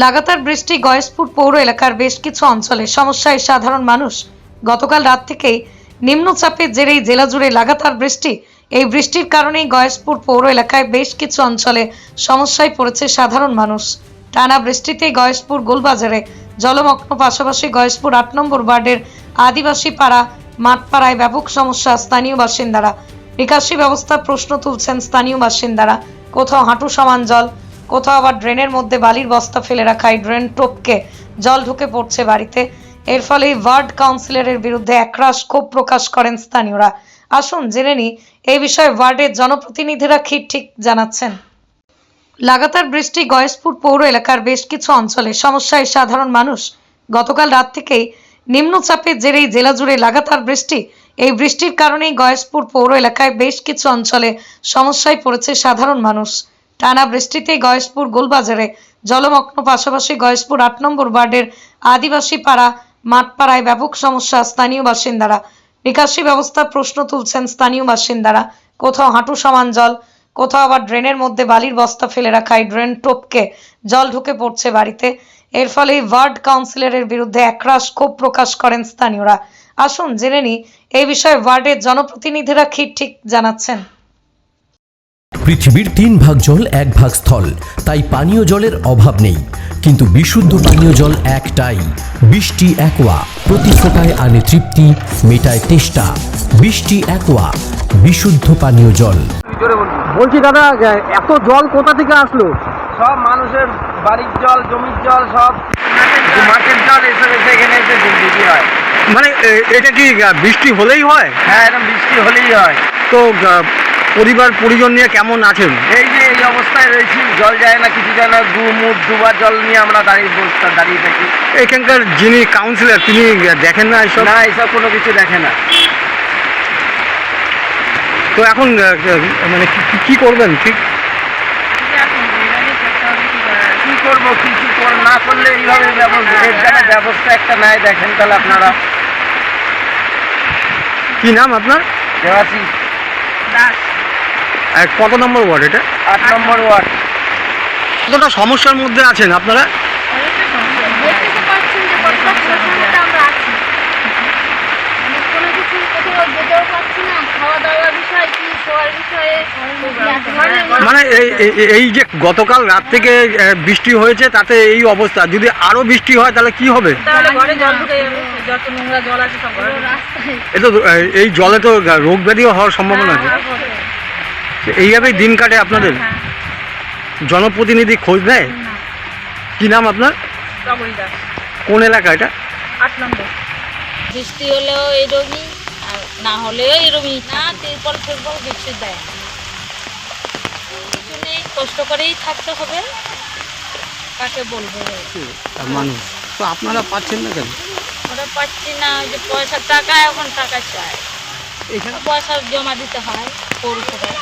লাগাতার বৃষ্টি গয়েশপুর পৌর এলাকার বেশ কিছু অঞ্চলে। সমস্যায় সাধারণ মানুষ গতকাল রাত থেকেই নিম্নচাপের জেরেই জেলা জুড়ে লাগাতার বৃষ্টি। এই বৃষ্টির কারণেই গয়েশপুর পৌর এলাকায় বেশ কিছু অঞ্চলে সমস্যায় পড়েছে সাধারণ মানুষ। টানা বৃষ্টিতে গয়েশপুর গোলবাজারে জলমগ্ন, পাশাপাশি গয়েশপুর আট নম্বর ওয়ার্ডের আদিবাসী পাড়া, মাঠপাড়ায় ব্যাপক সমস্যা স্থানীয় বাসিন্দারা। নিকাশি ব্যবস্থার প্রশ্ন তুলছেন স্থানীয় বাসিন্দারা। কোথাও হাঁটু সমান জল কোথাও আবার ড্রেনের মধ্যে বালির বস্তা ফেলে রাখায় ড্রেন টপকে, জল ঢুকে পড়ছে বাড়িতে। এর ফলে ওয়ার্ড কাউন্সিলরের বিরুদ্ধে একরাশ ক্ষোভ প্রকাশ করেন স্থানীয়রা। আসুন জেনে নি এই বিষয়ে ওয়ার্ডের জনপ্রতিনিধিরা কি ঠিক জানাচ্ছেন? লাগাতার বৃষ্টি গয়েশপুর পৌর এলাকার বেশ কিছু অঞ্চলে সমস্যায় সাধারণ মানুষ। গতকাল রাত থেকেই নিম্নচাপের জেরেই জেলা জুড়ে লাগাতার বৃষ্টি। এই বৃষ্টির কারণেই গয়েশপুর পৌর এলাকায় বেশ কিছু অঞ্চলে সমস্যায় পড়েছে সাধারণ মানুষ। টানা বৃষ্টিতে গয়েশপুর গোলবাজারে জলমগ্ন, পাশাপাশি গয়েশপুর আট নম্বর ওয়ার্ডের আদিবাসী পাড়া, মাঠপাড়ায় ব্যাপক সমস্যা স্থানীয় বাসিন্দারা। নিকাশি ব্যবস্থার প্রশ্ন তুলছেন স্থানীয় বাসিন্দারা। কোথাও হাঁটু সমান জল, কোথাও আবার ড্রেনের মধ্যে বালির বস্তা ফেলে রাখায় ড্রেন টোপকে জল ঢুকে পড়ছে বাড়িতে। এর ফলে ওয়ার্ড কাউন্সিলরের বিরুদ্ধে একরাশ ক্ষোভ প্রকাশ করেন স্থানীয়রা। আসুন জেনে নি এই বিষয়ে ওয়ার্ডের জনপ্রতিনিধিরা কি ঠিক জানাচ্ছেন? পৃথিবীর তিন ভাগ জল এক ভাগ স্থল। তাই পানীয় জলের অভাব নেই। কিন্তু বিশুদ্ধ পানীয় জল একটাই। বৃষ্টি একোয়া। প্রতি ফোটায় আনে তৃপ্তি মেটায় তেষ্টা। বৃষ্টি একোয়া। বিশুদ্ধ পানীয় জল। বলছি দাদা এত জল কোথা থেকে আসলো? সব মানুষের বাড়ির জল জমির জল সব মাঠের জল এসব এসে এখানে এসে হয়। মানে এটা কি বৃষ্টি হলেই হয়? হ্যাঁ এরকম বৃষ্টি হলেই হয়। তো পরিবার পরিজন নিয়ে কেমন আছেন? এই যে এই অবস্থায় রয়েছি জল যায় না কিছু যায় না দু মুখ দুবার জল নিয়ে আমরা দাঁড়িয়ে বসতে দাঁড়িয়ে থাকি। এখানকার যিনি কাউন্সিলর তিনি দেখেন না এসব? না এইসব কোনো কিছু দেখে না। তো এখন মানে কি- করবেন? ঠিক কি করব কিছু না করলে এইভাবে ব্যবস্থা একটা নাই দেখেন তাহলে আপনারা। কি নাম আপনার? দেওয়াশি আর কত নম্বর ওয়ার্ড এটা? আট নম্বর ওয়ার্ড। কতটা সমস্যার মধ্যে আছেন আপনারা? মানে এই- যে গতকাল রাত থেকে বৃষ্টি হয়েছে তাতে এই অবস্থা। যদি আরও বৃষ্টি হয় তাহলে কি হবে? তাহলে ঘরে জল ঢুকে যাবে যত নোংরা জল আছে সব ঘরে রাস্তায় এ তো এই জলে তো রোগ ব্যাধিও হওয়ার সম্ভাবনা আছে। এইভাবেই দিন কাটে আপনাদের? জনপ্রতিনিধি খোঁজ নেয়? কি নাম আপনার? কোন এলাকা এটা? আট নম্বর। বৃষ্টি হলেও এরকমই আর না হলেও এরকমই না তিরপল ফিরপল কিছু দেয় না। কিছু নেই কষ্ট করেই থাকতে হবে। কাকে বলব? মানুষ। তো আপনারা পাচ্ছেন না কেন? ওরা পাচ্ছি না ওই যে পয়সা টাকা এখন টাকা চাই। এখানে পয়সা জমা দিতে হয় পৌরসভায়।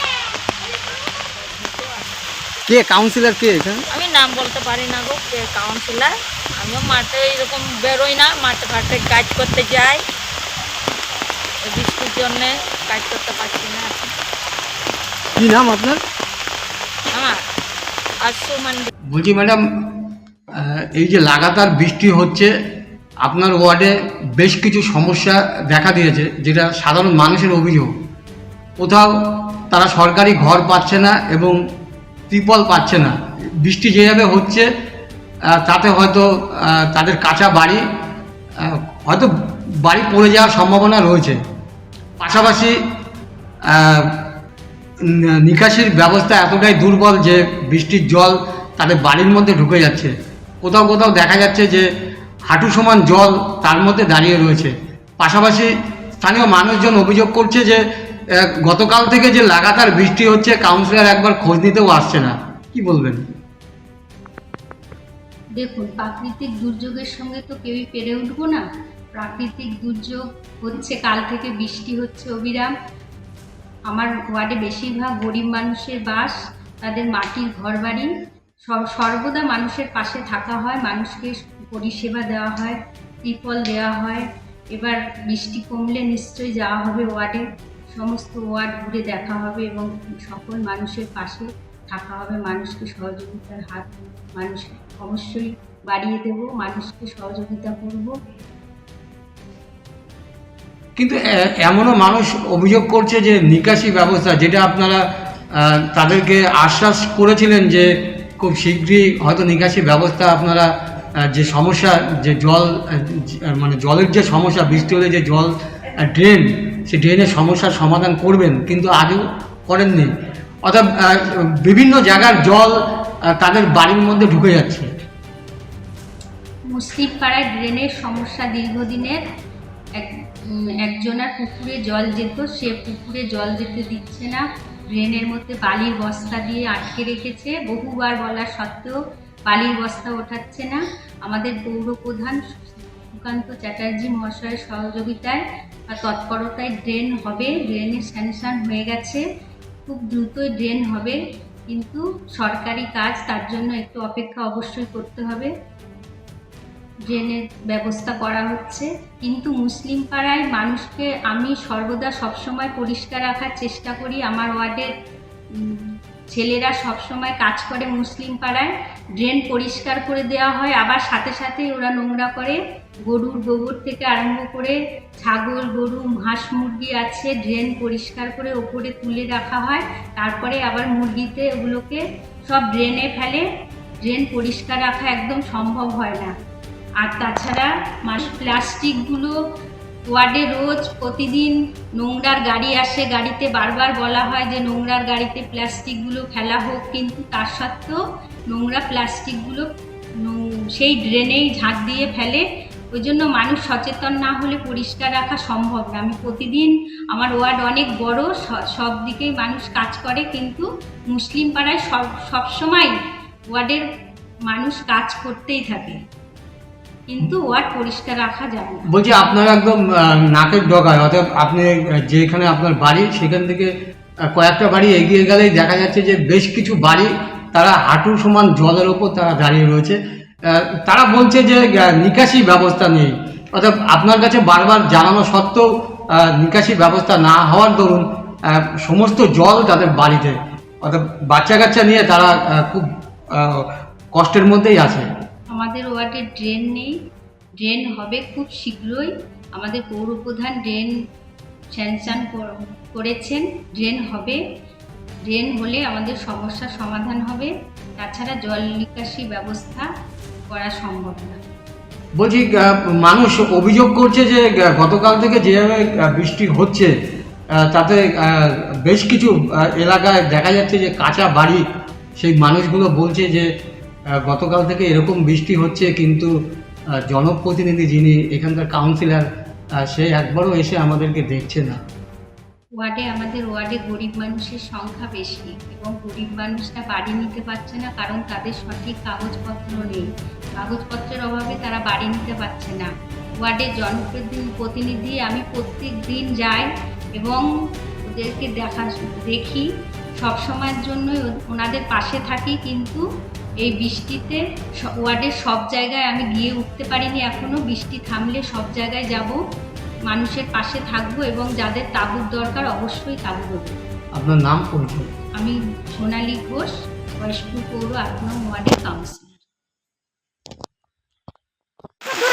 কে কাউন্সিলর কে এখানে আমি নাম বলতে পারি না গো কে কাউন্সিলার আমিও মাঠে এরকম বেরোই না মাঠে ঘাটে কাজ করতে যাই। বৃষ্টির জন্যে কাজ করতে পারছি না। কি নাম আপনার? আমার আর সুমান্ডি বলছি ম্যাডাম এই যে লাগাতার বৃষ্টি হচ্ছে আপনার ওয়ার্ডে বেশ কিছু সমস্যা দেখা দিয়েছে যেটা সাধারণ মানুষের অভিযোগ। কোথাও তারা সরকারি ঘর পাচ্ছে না এবং ত্রিপল পাচ্ছে না। বৃষ্টি যেভাবে হচ্ছে তাতে হয়তো তাদের কাঁচা বাড়ি হয়তো বাড়ি পড়ে যাওয়ার সম্ভাবনা রয়েছে। পাশাপাশি নিকাশির ব্যবস্থা এতটাই দুর্বল যে বৃষ্টির জল তাদের বাড়ির মধ্যে ঢুকে যাচ্ছে। কোথাও কোথাও দেখা যাচ্ছে যে হাঁটু সমান জল তার মধ্যে দাঁড়িয়ে রয়েছে। পাশাপাশি স্থানীয় মানুষজন অভিযোগ করছে যে গতকাল থেকে যে লাগাতার বৃষ্টি হচ্ছে কাউন্সিলর একবার খোঁজ নিতেও আসছে না। কি বলবেন? দেখুন, প্রাকৃতিক দুর্যোগের সঙ্গে তো কেউই পেরে উঠবো না। প্রাকৃতিক দুর্যোগ হচ্ছে, কাল থেকে বৃষ্টি হচ্ছে, অবিরাম। আমার ওয়ার্ডে বেশিরভাগ গরিব মানুষের বাস, তাদের মাটির ঘর বাড়ি সর্বদা মানুষের পাশে থাকা হয়, মানুষকে পরিষেবা দেওয়া হয়, ত্রিপল দেওয়া হয়। এবার বৃষ্টি কমলে নিশ্চয়ই যাওয়া হবে ওয়ার্ডে। সমস্ত ওয়ার্ড ঘুরে দেখা হবে এবং সকল মানুষের পাশে থাকা হবে। মানুষকে সহযোগিতার হাত মানুষ অবশ্যই বাড়িয়ে দেব, মানুষকে সহযোগিতা করব। কিন্তু এমনও মানুষ অভিযোগ করছে যে নিকাশি ব্যবস্থা, যেটা আপনারা তাদেরকে আশ্বাস করেছিলেন যে খুব শীঘ্রই হয়তো নিকাশি ব্যবস্থা আপনারা যে সমস্যা, যে জল মানে জলের যে সমস্যা, বৃষ্টি হলে যে জল ড্রেন সেই ড্রেনের সমস্যার সমাধান করবেন, কিন্তু আগেও করেননি। অর্থাৎ বিভিন্ন জায়গার জল তাদের বাড়ির মধ্যে ঢুকে যাচ্ছে। মুসলিম পাড়ায় ড্রেনের সমস্যা দীর্ঘদিনের এক একজনার পুকুরে জল যেত, সে পুকুরে জল যেতে দিচ্ছে না। ড্রেনের মধ্যে বালির বস্তা দিয়ে আটকে রেখেছে। বহুবার বলা সত্ত্বেও বালির বস্তা ওঠাচ্ছে না। আমাদের পৌর প্রধান সুকান্ত চ্যাটার্জি মহাশয়ের সহযোগিতায় বা তৎপরতায় ড্রেন হবে ড্রেনের স্যাংশন হয়ে গেছে। খুব দ্রুতই ড্রেন হবে, কিন্তু সরকারি কাজ তার জন্য একটু অপেক্ষা অবশ্যই করতে হবে। ড্রেনের ব্যবস্থা করা হচ্ছে। কিন্তু মুসলিম পাড়ায় মানুষকে আমি সর্বদা সবসময় পরিষ্কার রাখার চেষ্টা করি। আমার ওয়ার্ডের ছেলেরা সবসময় কাজ করে মুসলিম পাড়ায়, ড্রেন পরিষ্কার করে দেওয়া হয়, আবার সাথে সাথে ওরা নোংরা করে গরুর গোবর থেকে আরম্ভ করে ছাগল, গরু, হাঁস, মুরগি আছে, ড্রেন পরিষ্কার করে ওপরে তুলে রাখা হয়, তারপরে আবার মুরগিতে ওগুলোকে সব ড্রেনে ফেলে, ড্রেন পরিষ্কার রাখা একদম সম্ভব হয় না। আর তাছাড়া মানুষ প্লাস্টিকগুলো ওয়ার্ডে রোজ প্রতিদিন নোংরার গাড়ি আসে। গাড়িতে বারবার বলা হয় যে নোংরার গাড়িতে প্লাস্টিকগুলো ফেলা হোক, কিন্তু তার সত্ত্বেও নোংরা প্লাস্টিকগুলো সেই ড্রেনেই ঝাঁট দিয়ে ফেলে। ওই জন্য মানুষ সচেতন না হলে পরিষ্কার রাখা সম্ভব না। আমি প্রতিদিন, আমার ওয়ার্ড অনেক বড় সব দিকেই মানুষ কাজ করে, কিন্তু মুসলিম পাড়ায় সব, সবসময় ওয়ার্ডের মানুষ কাজ করতেই থাকে। কিন্তু ওয়ার্ড পরিষ্কার রাখা যায় না। বলছি আপনার একদম নাকের ডগায়, অর্থাৎ আপনি যেখানে আপনার বাড়ি, সেখান থেকে কয়েকটা বাড়ি এগিয়ে গেলেই দেখা যাচ্ছে যে বেশ কিছু বাড়ি তারা হাঁটু সমান জলের ওপর তারা দাঁড়িয়ে রয়েছে। তারা বলছে যে নিকাশি ব্যবস্থা নেই। অর্থাৎ আপনার কাছে বারবার জানানো সত্ত্বেও নিকাশি ব্যবস্থা না হওয়ার দরুন সমস্ত জল তাদের বাড়িতে, অর্থাৎ বাচ্চা কাচ্চা নিয়ে তারা খুব কষ্টের মধ্যেই আছে। আমাদের ওয়ার্ডে ড্রেন নেই। ড্রেন হবে খুব শীঘ্রই। আমাদের পৌরপ্রধান ড্রেন স্যাংশন করেছেন। ড্রেন হবে। ড্রেন হলে আমাদের সমস্যার সমাধান হবে। তাছাড়া জল নিকাশি ব্যবস্থা করা সম্ভব না। বলছি মানুষ অভিযোগ করছে যে গতকাল থেকে যেভাবে বৃষ্টি হচ্ছে তাতে বেশ কিছু এলাকায় দেখা যাচ্ছে যে কাঁচা বাড়ি। সেই মানুষগুলো বলছে যে গতকাল থেকে এরকম বৃষ্টি হচ্ছে, কিন্তু জনপ্রতিনিধি যিনি এখানকার কাউন্সিলর সে একবারও এসে আমাদেরকে দেখছে না। ওয়ার্ডে, আমাদের ওয়ার্ডে গরিব মানুষের সংখ্যা বেশি এবং গরিব মানুষরা বাড়ি নিতে পারছে না কারণ তাদের সঠিক কাগজপত্র নেই। কাগজপত্রের অভাবে তারা বাড়ি নিতে পারছে না। ওয়ার্ডের জনপ্রতিনিধি প্রতিনিধি আমি প্রত্যেক দিন যাই এবং ওদেরকে দেখা, দেখি। সব সময়ের জন্যই ওনাদের পাশে থাকি, কিন্তু এই বৃষ্টিতে ওয়ার্ডের সব জায়গায় আমি গিয়ে উঠতে পারিনি এখনও বৃষ্টি থামলে সব জায়গায় যাব। মানুষের পাশে থাকব এবং যাদের তাবুর দরকার অবশ্যই তাবু দেবো আপনার নাম পরিচয় আমি সোনালী ঘোষ বয়স্পুর পৌর আট নং ওয়ার্ডের কাউন্সিলর।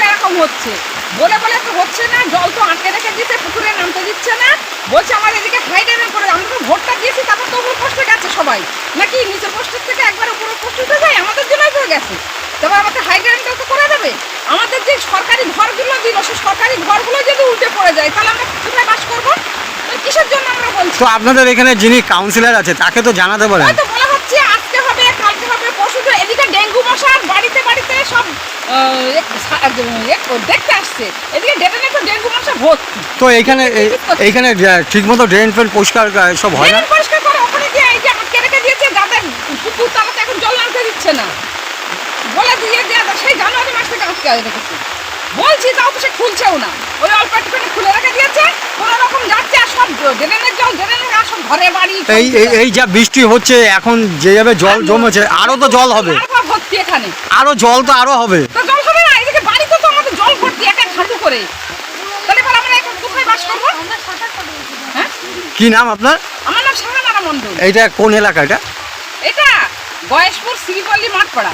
এরকম হচ্ছে। বলে বলে তো হচ্ছে না জল তো আটকে রেখে দিচ্ছে পুকুরে নামতে দিচ্ছে না। বলছে আমার এদিকে হাইডেনে করে আমরা তো ভোটটা দিয়েছি তারপর তো উপর পোস্টে গেছে সবাই। নাকি নিচের পোস্টের থেকে একবার উপরে পোস্ট উঠে যায় আমাদের জন্যই তো গেছে তারপর আমাদের হাইড্রেনটাও তো করে দেবে আমাদের যে সরকারি ঘরগুলো দিল সেই সরকারি ঘরগুলো যদি উল্টে পড়ে যায় তাহলে আমরা কোথায় বাস করব তাহলে কিসের জন্য আমরা বলছি তো আপনাদের এখানে যিনি কাউন্সিলর আছে তাকে তো জানাতে পারেন হয়তো বলা হচ্ছে আজকে হবে কালকে হবে পরশু তো এদিকে ডেঙ্গু মশা বাড়িতে বাড়িতে সব আহ, এক- সা- এক- দেখতে আসছে। এদিকে ডেটে তো ডেঙ্গু মশা ভর্তি। তো এইখানে এই- এইখানে ঠিক ড্রেন ফ্রেন পরিষ্কার সব হয় না? পরিষ্কার করে ওখানে দিয়ে এই যে আটকে রেখে দিয়েছে যাদের পুকুর তালাতে এখন জল নামতে দিচ্ছে না। বলে দিয়ে যে সেই জানুয়ারি মাস থেকে আটকে রেখেছে বলছি তাও তো সে খুলছেও না। ওই অল্প একটুখানি খুলে রেখে দিয়েছে কোনো রকম যাচ্ছে আর সব ড্রেনের জল ড্রেনের আর সব ঘরে বাড়ি এই এই- এই যা বৃষ্টি হচ্ছে এখন যেভাবে জল জমেছে আরও তো জল হবে। আরও ভর্তি এখানে? আরও জল তো আরও হবে। তো জল হবে না এদিকে বাড়িতে তো আমাদের জল ভর্তি এক এক হাঁটু করে। তাহলে এবার আমরা এখন কোথায় বাস করব? হ্যাঁ? কি নাম আপনার? আমার নাম শাহানারা মন্ডল এইটা কোন এলাকা এটা? এটা গয়েশপুর শ্রীপল্লী মাঠপাড়া।